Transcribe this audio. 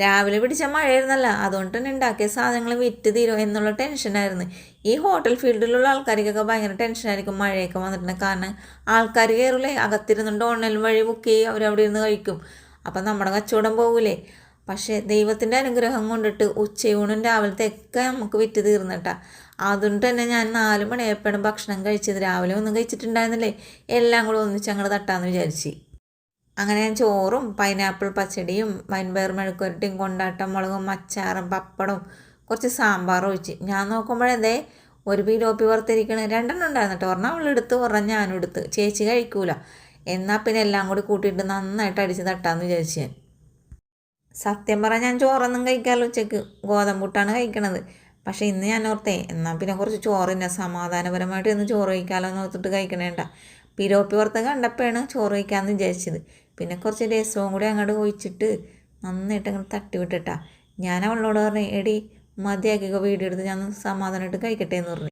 രാവിലെ പിടിച്ച മഴയായിരുന്നല്ല. അതുകൊണ്ട് തന്നെ ഉണ്ടാക്കിയ സാധനങ്ങൾ വിറ്റ് തീരും എന്നുള്ള ടെൻഷനായിരുന്നു ഈ ഹോട്ടൽ ഫീൽഡിലുള്ള ആൾക്കാർക്കൊക്കെ ഭയങ്കര ടെൻഷനായിരിക്കും മഴയൊക്കെ വന്നിട്ടുണ്ട് കാരണം. ആൾക്കാർ കയറില്ലേ അകത്തിരുന്നുണ്ട് ഓൺലൈൻ വഴി ബുക്ക് ചെയ്യും അവരവിടെ ഇരുന്ന് കഴിക്കും. അപ്പം നമ്മുടെ കച്ചവടം പോകൂലേ. പക്ഷേ ദൈവത്തിന്റെ അനുഗ്രഹം കൊണ്ടിട്ട് ഉച്ചയൂണും രാവിലത്തെയൊക്കെ നമുക്ക് വിറ്റ് തീർന്നിട്ടാ. അതുകൊണ്ട് തന്നെ ഞാൻ നാല് മണിയായപ്പോഴും ഭക്ഷണം കഴിച്ചത്. രാവിലെ ഒന്നും കഴിച്ചിട്ടുണ്ടായിരുന്നില്ലേ? എല്ലാം കൂടെ ഒന്നിച്ച് അങ്ങോട്ട് തട്ടാന്ന് വിചാരിച്ച്. അങ്ങനെ ഞാൻ ചോറും പൈനാപ്പിൾ പച്ചടിയും വൻപയർ മെഴുക്കുരട്ടിയും കൊണ്ടാട്ടം മുളകും അച്ചാറും പപ്പടവും കുറച്ച് സാമ്പാറും ഒഴിച്ച്. ഞാൻ നോക്കുമ്പോഴേ ഒരു പിലോപ്പി വറുത്തിരിക്കണ. രണ്ടെണ്ണം ഉണ്ടായിരുന്നു കേട്ടോ. ഒരെണ്ണം അവളെടുത്ത് ഒരെണ്ണം ഞാനും എടുത്ത്. ചേച്ചി കഴിക്കൂല. എന്നാൽ പിന്നെ എല്ലാം കൂടി കൂട്ടിയിട്ട് നന്നായിട്ട് അടിച്ച് തട്ടാന്ന് വിചാരിച്ചു ഞാൻ. സത്യം പറഞ്ഞാൽ ഞാൻ ചോറൊന്നും കഴിക്കാമല്ലോ ഉച്ചയ്ക്ക് ഗോതമ്പുട്ടാണ് കഴിക്കണത്. പക്ഷേ ഇന്ന് ഞാൻ ഓർത്തേ എന്നാൽ പിന്നെ കുറച്ച് ചോറില്ല സമാധാനപരമായിട്ട് ഇന്ന് ചോറ് കഴിക്കാമല്ലോ എന്ന് ഓർത്തിട്ട് കഴിക്കണേണ്ട. പിരോപ്പി പുറത്ത് കണ്ടപ്പോഴാണ് ചോറ് വയ്ക്കാമെന്ന് വിചാരിച്ചത്. പിന്നെ കുറച്ച് രസവും കൂടി അങ്ങോട്ട് ഒഴിച്ചിട്ട് നന്നായിട്ട് അങ്ങോട്ട് തട്ടി വിട്ടിട്ടാ ഞാൻ അവളോട് പറഞ്ഞു എടി മതിയാക്കിക്കോ വീഡിയോ എടുത്ത് ഞാൻ സമാധാനമായിട്ട് കഴിക്കട്ടെ എന്ന് പറഞ്ഞു.